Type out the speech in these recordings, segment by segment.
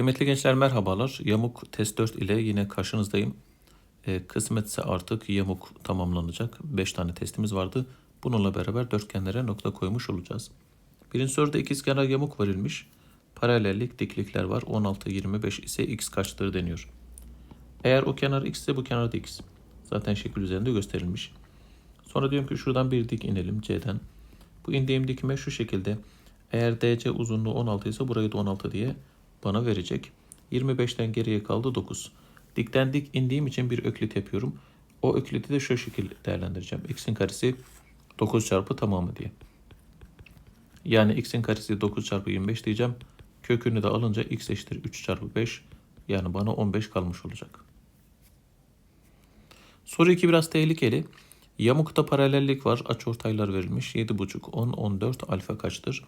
Kıymetli gençler merhabalar. Yamuk test 4 ile yine karşınızdayım. E, kısmetse artık yamuk tamamlanacak. 5 tane testimiz vardı. Bununla beraber dörtgenlere nokta koymuş olacağız. Birinci soruda ikizkenar yamuk verilmiş. Paralellik, diklikler var. 16, 25 ise x kaçtır deniyor. Eğer o kenar x ise bu kenar da x. Zaten şekil üzerinde gösterilmiş. Sonra diyorum ki şuradan bir dik inelim C'den. Bu indiğim dikme şu şekilde. Eğer DC uzunluğu 16 ise burayı da 16 diye bana verecek. 25'ten geriye kaldı 9. Dikten dik indiğim için bir öklit yapıyorum. O ökliti de şu şekilde değerlendireceğim. x'in karesi 9 çarpı tamamı diye. Yani x'in karesi 9 çarpı 25 diyeceğim. Kökünü de alınca x eşittir 3 çarpı 5. Yani bana 15 kalmış olacak. Soru 2 biraz tehlikeli. Yamukta paralellik var. Açıortaylar verilmiş. 7,5, 10, 14 alfa kaçtır?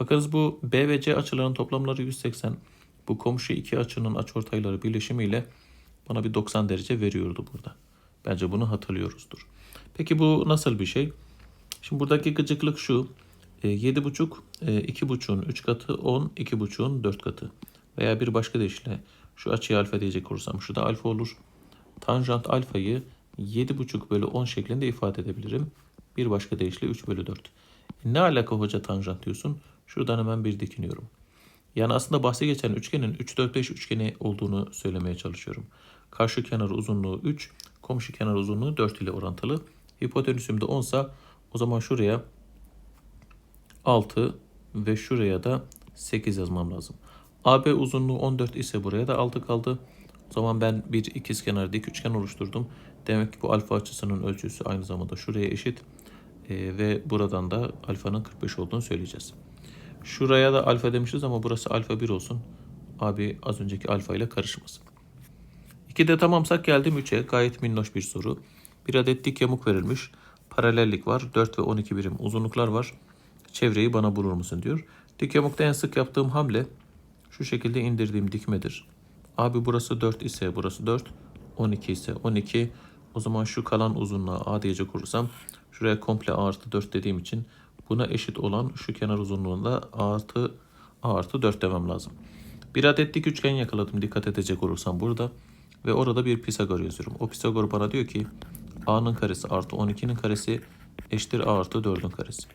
Bakınız bu B ve C açıların toplamları 180. Bu komşu iki açının açıortayları birleşimiyle bana bir 90 derece veriyordu burada. Bence bunu hatırlıyoruzdur. Peki bu nasıl bir şey? Şimdi buradaki gıcıklık şu. E, 7,5, e, 2,5'un 3 katı, 10, 2,5'un 4 katı. Veya bir başka deyişle şu açıya alfa diyecek olursam şu da alfa olur. Tanjant alfayı 7,5 bölü 10 şeklinde ifade edebilirim. Bir başka deyişle 3 bölü 4. E, ne alaka hoca tanjant diyorsun? Şuradan hemen bir dikiniyorum. Yani aslında bahsi geçen üçgenin 3, 4, 5 üçgeni olduğunu söylemeye çalışıyorum. Karşı kenar uzunluğu 3, komşu kenar uzunluğu 4 ile orantılı. Hipotenüsüm de 10 sa o zaman şuraya 6 ve şuraya da 8 yazmam lazım. AB uzunluğu 14 ise buraya da 6 kaldı. O zaman ben bir ikizkenar dik üçgen oluşturdum. Demek ki bu alfa açısının ölçüsü aynı zamanda şuraya eşit. Ee, ve buradan da alfanın 45 olduğunu söyleyeceğiz. Şuraya da alfa demişiz ama burası alfa 1 olsun. Abi az önceki alfa ile karışmasın. 2'de tamamsak geldim 3'e. Gayet minnoş bir soru. Bir adet dik yamuk verilmiş. Paralellik var. 4 ve 12 birim uzunluklar var. Çevreyi bana bulur musun diyor. Dik yamukta en sık yaptığım hamle şu şekilde indirdiğim dikmedir. Abi burası 4 ise burası 4. 12 ise 12. O zaman şu kalan uzunluğa A diyecek olursam şuraya komple A artı 4 dediğim için buna eşit olan şu kenar uzunluğunda A artı A artı 4 demem lazım. Bir adet dik üçgen yakaladım dikkat edecek olursam burada. Ve orada bir Pisagor yazıyorum. O Pisagor bana diyor ki A'nın karesi artı 12'nin karesi eşittir A artı 4'ün karesi.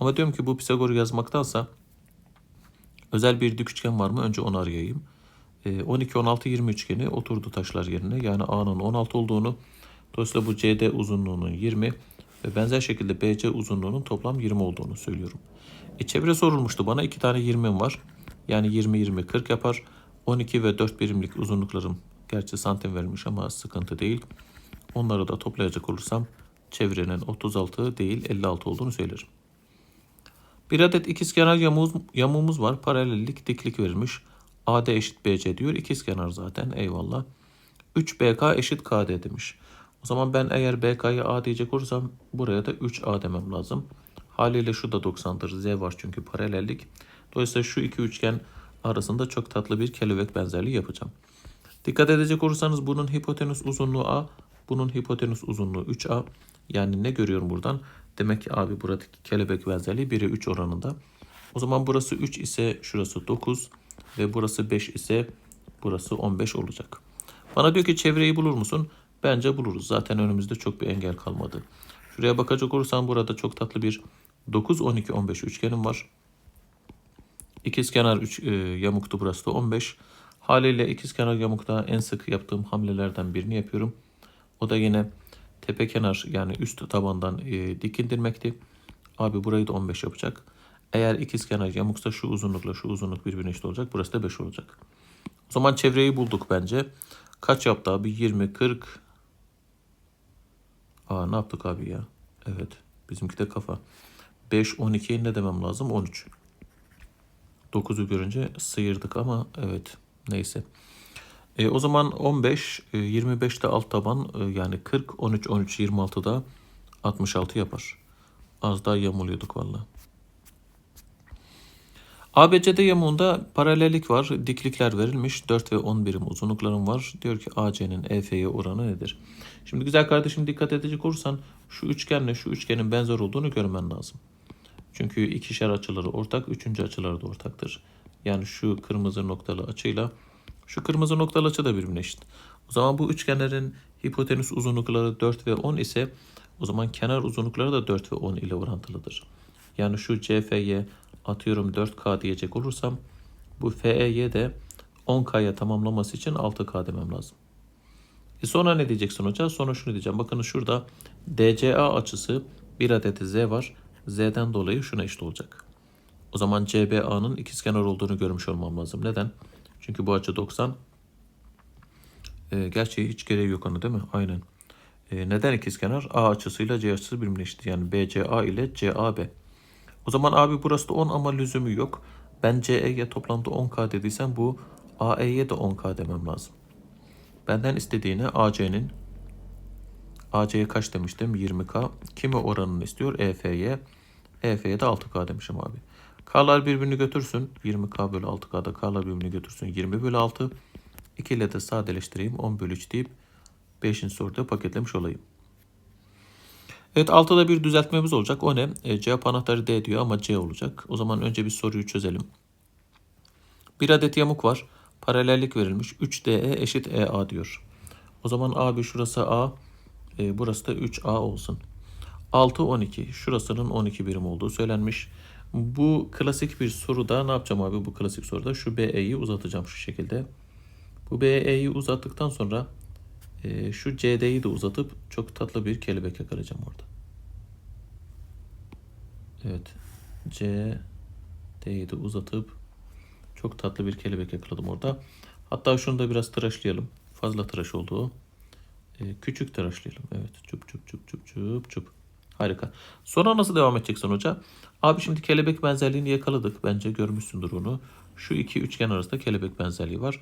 Ama diyorum ki bu Pisagor'u yazmaktansa özel bir dik üçgen var mı? Önce onu arayayım. 12, 16, 20 üçgeni oturdu taşlar yerine. Yani A'nın 16 olduğunu dolayısıyla bu CD uzunluğunun 20 ve benzer şekilde BC uzunluğunun toplam 20 olduğunu söylüyorum. E, çevre sorulmuştu bana. iki tane 20'm var. Yani 20, 20, 40 yapar. 12 ve 4 birimlik uzunluklarım gerçi santim verilmiş ama sıkıntı değil. Onları da toplayacak olursam çevrenin 36 değil 56 olduğunu söylerim. Bir adet ikizkenar yamuğumuz, yamuğumuz var. Paralellik, diklik verilmiş. AD eşit BC diyor. İkizkenar zaten eyvallah. 3BK eşit KD demiş. O zaman ben eğer BK'ya A diyecek olursam buraya da 3A demem lazım. Haliyle şu da 90'dır. Z var çünkü paralellik. Dolayısıyla şu iki üçgen arasında çok tatlı bir kelebek benzerliği yapacağım. Dikkat edecek olursanız bunun hipotenüs uzunluğu A, bunun hipotenüs uzunluğu 3A. Yani ne görüyorum buradan? Demek ki abi buradaki kelebek benzerliği 1'e 3 oranında. O zaman burası 3 ise şurası 9 ve burası 5 ise burası 15 olacak. Bana diyor ki çevreyi bulur musun? Bence buluruz. Zaten önümüzde çok bir engel kalmadı. Şuraya bakacak olursan burada çok tatlı bir 9, 12, 15 üçgenim var. İkizkenar üç, e, yamuktu burası da 15. Haliyle ikizkenar yamukta en sık yaptığım hamlelerden birini yapıyorum. O da yine tepe kenar yani üst tabandan e, dik indirmekti. Abi burayı da 15 yapacak. Eğer ikizkenar yamuksa şu uzunlukla şu uzunluk birbirine eşit olacak. Burası da 5 olacak. O zaman çevreyi bulduk bence. Kaç yaptı abi? 20, 40. Aa ne yaptık abi ya? Evet. Bizimki de kafa. 5, 12'ye ne demem lazım? 13. 9'u görünce sıyırdık ama evet. Neyse. E, o zaman 15, e, 25'te alt taban e, yani 40, 13, 13, 26'da 66 yapar. Az daha yamuluyorduk valla. ABCD yamuğunda paralellik var. Diklikler verilmiş. 4 ve 10 birim uzunluklarım var. Diyor ki AC'nin EF'ye oranı nedir? Şimdi güzel kardeşim dikkat edecek olursan şu üçgenle şu üçgenin benzer olduğunu görmen lazım. Çünkü ikişer açıları ortak, üçüncü açıları da ortaktır. Yani şu kırmızı noktalı açıyla şu kırmızı noktalı açı da birbirine eşit. O zaman bu üçgenlerin hipotenüs uzunlukları 4 ve 10 ise o zaman kenar uzunlukları da 4 ve 10 ile orantılıdır. Yani şu CF'ye atıyorum 4K diyecek olursam bu FE'ye de 10K'ya tamamlaması için 6K demem lazım. E sonra ne diyeceksin hoca? Sonra şunu diyeceğim. Bakın şurada DCA açısı bir adet Z var. Z'den dolayı şuna eşit olacak. O zaman CBA'nın ikizkenar olduğunu görmüş olmam lazım. Neden? Çünkü bu açı 90. E, gerçi hiç gereği yok onu değil mi? Aynen. E, neden ikizkenar? A açısıyla C açısı birbirine eşit. Yani BCA ile CAB. O zaman abi burası da 10 ama lüzumu yok. Ben CE'ye toplamda 10K dediysem bu AE'ye de 10K demem lazım. Benden istediğini AC'nin AC'ye kaç demiştim? 20K. Kime oranını istiyor? EF'ye. EF'ye de 6K demişim abi. K'lar birbirini götürsün. 20K bölü 6K'da K'lar birbirini götürsün. 20 bölü 6. 2 ile de sadeleştireyim. 10 bölü 3 deyip 5. soruda paketlemiş olayım. Evet altıda bir düzeltmemiz olacak. O ne? E, cevap anahtarı D diyor ama C olacak. O zaman önce bir soruyu çözelim. Bir adet yamuk var. Paralellik verilmiş. 3DE eşit EA diyor. O zaman abi şurası A. e, burası da 3A olsun. 6 12. Şurasının 12 birim olduğu söylenmiş. Bu klasik bir soruda ne yapacağım abi bu klasik soruda? Şu BE'yi uzatacağım şu şekilde. Bu BE'yi uzattıktan sonra e, şu CD'yi de uzatıp çok tatlı bir kelebek yakalayacağım orada. Evet. CD'yi de uzatıp çok tatlı bir kelebek yakaladım orada. Hatta şunu da biraz tıraşlayalım. Fazla tıraş oldu o. E, küçük tıraşlayalım. Evet. Çup çup çup çup çup çup. Harika. Sonra nasıl devam edeceksin hoca? Abi şimdi kelebek benzerliğini yakaladık. Bence görmüşsündür onu. Şu iki üçgen arasında kelebek benzerliği var.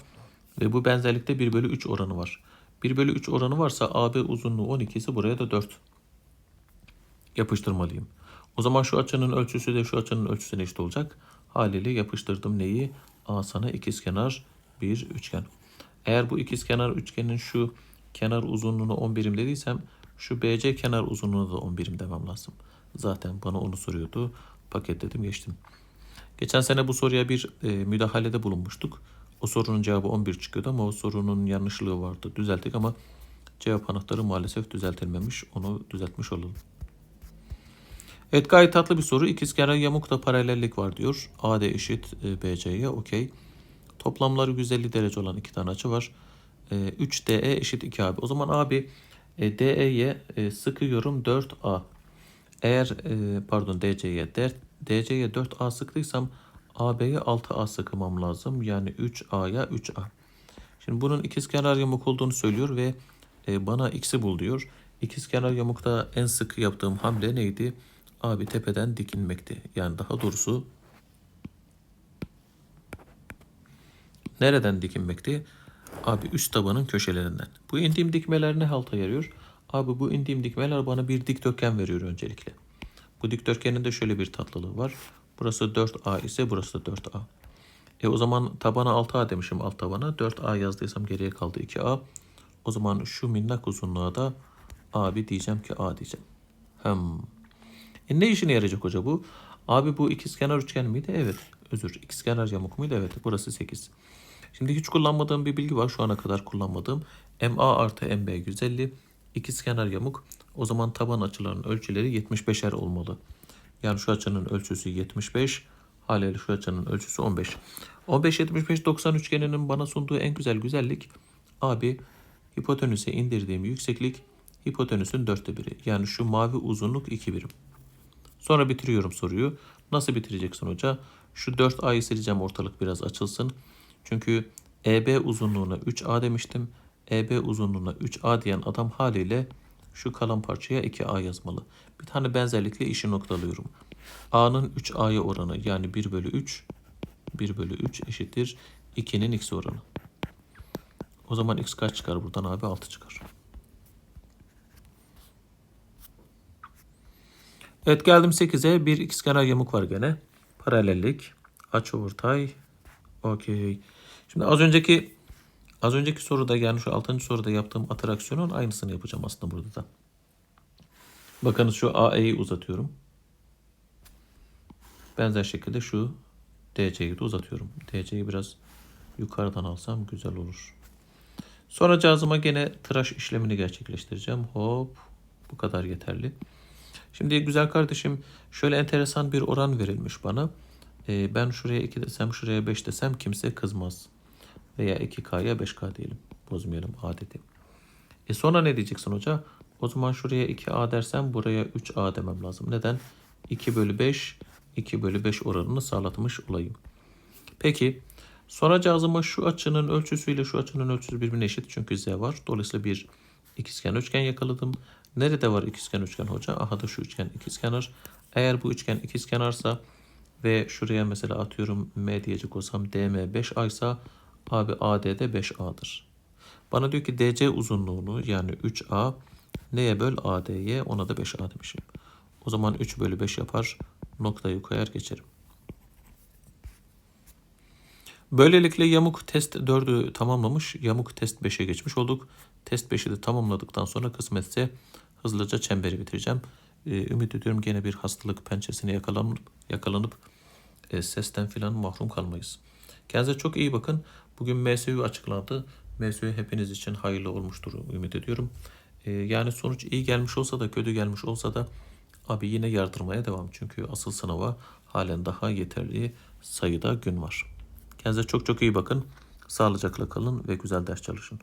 Ve bu benzerlikte 1 bölü 3 oranı var. 1 bölü 3 oranı varsa AB uzunluğu 12 ise buraya da 4 yapıştırmalıyım. O zaman şu açının ölçüsü de şu açının ölçüsüne eşit olacak. Haliyle yapıştırdım neyi? A sana ikizkenar bir üçgen. Eğer bu ikizkenar üçgenin şu kenar uzunluğunu 10 birim dediysem şu BC kenar uzunluğunu da 10 birim demem lazım. Zaten bana onu soruyordu. Paketledim geçtim. Geçen sene bu soruya bir e, müdahalede bulunmuştuk. O sorunun cevabı 11 çıkıyordu ama o sorunun yanlışlığı vardı. Düzelttik ama cevap anahtarı maalesef düzeltilmemiş. Onu düzeltmiş olalım. Evet gayet tatlı bir soru. İkizkenar yamukta paralellik var diyor. AD eşit e, BC'ye okey. Toplamları 150 derece olan iki tane açı var. E, 3DE eşit 2 AB. O zaman abi e, DE'ye e, sıkıyorum 4A. Eğer e, pardon DC'ye DC'ye 4A sıktıysam AB'ye 6A sıkmam lazım. Yani 3A'ya 3A. Şimdi bunun ikizkenar yamuk olduğunu söylüyor ve e, bana x'i bul diyor. İkizkenar yamukta en sık yaptığım hamle neydi? Abi tepeden dikilmekti. Yani daha doğrusu nereden dikinmekti? Abi üst tabanın köşelerinden. Bu indiğim dikmeler ne halta yarıyor? Abi bu indiğim dikmeler bana bir dikdörtgen veriyor öncelikle. Bu dikdörtgenin de şöyle bir tatlılığı var. Burası 4A ise burası da 4A. E o zaman tabana 6A demişim alt tabana. 4A yazdıysam geriye kaldı 2A. O zaman şu minnak uzunluğa da abi diyeceğim ki A diyeceğim. Hmm. E ne işine yarayacak hoca bu? Abi bu ikizkenar üçgen miydi? Evet. Özür. İkizkenar yamuk muydu? Evet. Burası 8. Şimdi hiç kullanmadığım bir bilgi var. Şu ana kadar kullanmadığım. MA artı MB 150. İkizkenar yamuk. O zaman taban açılarının ölçüleri 75'er olmalı. Yani şu açının ölçüsü 75. Haliyle şu açının ölçüsü 15. 15 75 90 üçgeninin bana sunduğu en güzel güzellik abi hipotenüse indirdiğim yükseklik hipotenüsün dörtte biri. Yani şu mavi uzunluk 2 birim. Sonra bitiriyorum soruyu. Nasıl bitireceksin hoca? Şu 4A'yı sileceğim ortalık biraz açılsın. Çünkü EB uzunluğuna 3A demiştim. EB uzunluğuna 3A diyen adam haliyle şu kalan parçaya 2A yazmalı. Bir tane benzerlikle işi noktalıyorum. A'nın 3A'ya oranı yani 1 bölü 3 1 bölü 3 eşittir 2'nin x oranı. O zaman x kaç çıkar buradan abi 6 çıkar. Evet geldim 8'e. Bir ikizkenar yamuk var gene. Paralellik. Açıortay. Okey. Şimdi az önceki az önceki soruda yani şu 6. soruda yaptığım atraksiyonun aynısını yapacağım aslında burada da. Bakınız şu AE'yi uzatıyorum. Benzer şekilde şu DC'yi de uzatıyorum. DC'yi biraz yukarıdan alsam güzel olur. Sonra cazıma gene tıraş işlemini gerçekleştireceğim. Hop bu kadar yeterli. Şimdi güzel kardeşim şöyle enteresan bir oran verilmiş bana. Ee, ben şuraya 2 desem şuraya 5 desem kimse kızmaz. Veya 2K'ya 5K diyelim. Bozmayalım adeti. E sonra ne diyeceksin hoca? O zaman şuraya 2A dersem buraya 3A demem lazım. Neden? 2 bölü 5, 2 bölü 5 oranını sağlatmış olayım. Peki soracağızıma şu açının ölçüsüyle şu açının ölçüsü birbirine eşit çünkü z var. Dolayısıyla bir ikizkenar üçgen yakaladım. Nerede var ikizkenar üçgen hoca? Aha da şu üçgen ikizkenar. Eğer bu üçgen ikizkenarsa ve şuraya mesela atıyorum m diyecek olsam dm 5a ise abi AD de 5a'dır. Bana diyor ki DC uzunluğunu yani 3A neye böl AD'ye ona da 5A demişim. O zaman 3 bölü 5 yapar. Noktayı koyar geçerim. Böylelikle yamuk test 4'ü tamamlamış. Yamuk test 5'e geçmiş olduk. Test 5'i de tamamladıktan sonra kısmetse hızlıca çemberi bitireceğim. Ee, ümit ediyorum gene bir hastalık pençesine yakalanıp, yakalanıp e, sesten filan mahrum kalmayız. Kendinize çok iyi bakın. Bugün MSU açıklandı. MSU hepiniz için hayırlı olmuştur ümit ediyorum. Ee, yani sonuç iyi gelmiş olsa da kötü gelmiş olsa da abi yine yardırmaya devam. Çünkü asıl sınava halen daha yeterli sayıda gün var. Kendinize çok çok iyi bakın. Sağlıcakla kalın ve güzel ders çalışın.